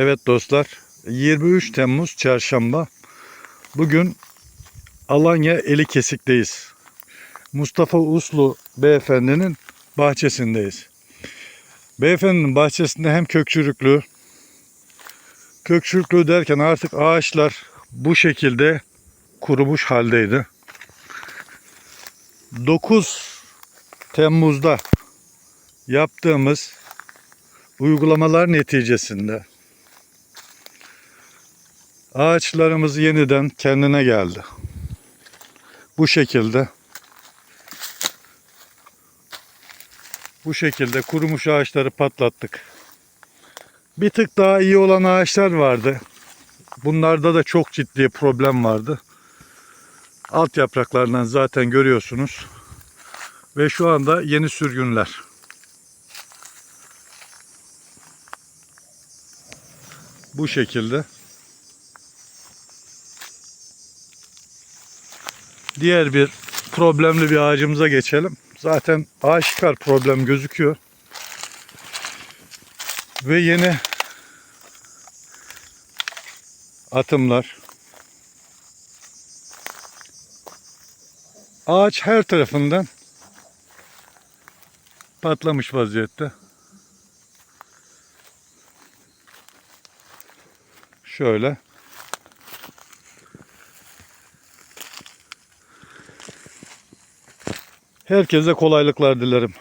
Evet dostlar, 23 Temmuz Çarşamba. Bugün Alanya Eli Kesik'teyiz. Mustafa Uslu beyefendinin bahçesindeyiz. Beyefendinin bahçesinde hem kökçürüklü, kökçürüklü derken artık ağaçlar bu şekilde kurumuş haldeydi. 9 Temmuz'da yaptığımız uygulamalar neticesinde ağaçlarımız yeniden kendine geldi. Bu şekilde bu şekilde kurumuş ağaçları patlattık. Bir tık daha iyi olan ağaçlar vardı. Bunlarda da çok ciddi problem vardı. Alt yapraklarından zaten görüyorsunuz. Ve şu anda yeni sürgünler. Bu şekilde. Diğer bir problemli bir ağacımıza geçelim. Zaten aşikar problem gözüküyor. Ve yeni atımlar. Ağaç her tarafından patlamış vaziyette. Şöyle. Herkese kolaylıklar dilerim.